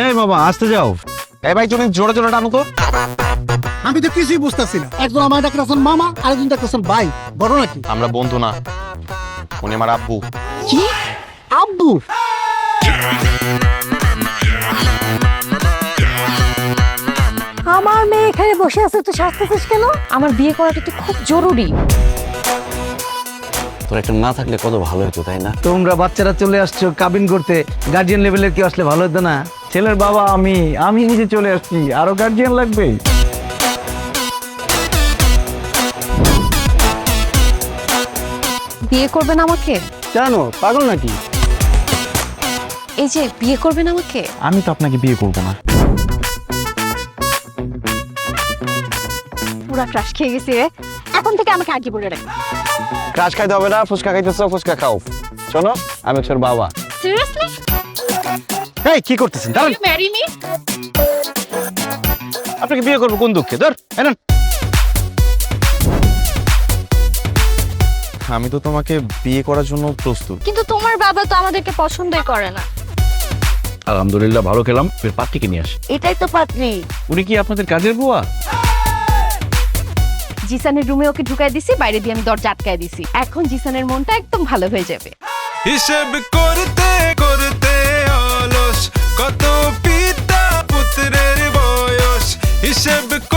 এই বাবা আসতে যাও। এই ভাই তুমি জোরে জোরে টানো তো। আমি তো কিছুই বুঝতেছি না। একজন আমার ডাকতেছেন মামা আরেকজন ডাকতেছেন ভাই। বড় নাকি? আমরা বন্ধু না। উনি আমার আব্বু। কি? আব্বু? আমার মেয়ে এখানে বসে আছে তুই শাস্তেছিস কেন? আমার বিয়ে করাটা তো খুব জরুরি। তোর একটা না থাকলে কত ভালো হতো তাই না? তোমরা বাচ্চারা চলে আসছো কাবিন করতে। গার্জিয়ান লেভেলের কেউ আসলে ভালো হতো না। ছেলের বাবা আমি আমি নিজে চলে আসছি। আরও গার্জিয়ান লাগবে? বিয়ে করবেন আমাকে? জানো পাগল নাকি? এই যে বিয়ে করবেন আমাকে? আমি তো আপনাকে বিয়ে করব না। পুরা ক্রাশ খেয়ে গেছি রে। এখন থেকে আমাকে আগে বলে রাখ। ক্রাশ খাইতে হবে না ফুচকা খাইতেছো ফুচকা খাও। শোনো আমি হচ্ছে বাবা। সিরিয়াসলি এই কি করতেছেন? দাঁড়ান। ম্যারি মি আপনাকে বিয়ে করব কোন দুঃখে? ধর এলেন আমি তো তোমাকে বিয়ে করার জন্য প্রস্তুত। কিন্তু তোমার বাবা তো আমাদেরকে পছন্দই করে না। আলহামদুলিল্লাহ ভালো খেলাম। এর পাত্রীকে নিয়ে আসি। এটাই তো পাত্রী। উনি কি আপনাদের কাজের বুয়া? জিসানের রুমে ওকে ঢুকাই দিছি বাইরে দিয়ে আমি দরজা আটকায় দিছি। এখন জিসানের মনটা একদম ভালো হয়ে যাবে। হিসেব কত পিতা পুত্রের বয়স হিসেব করতে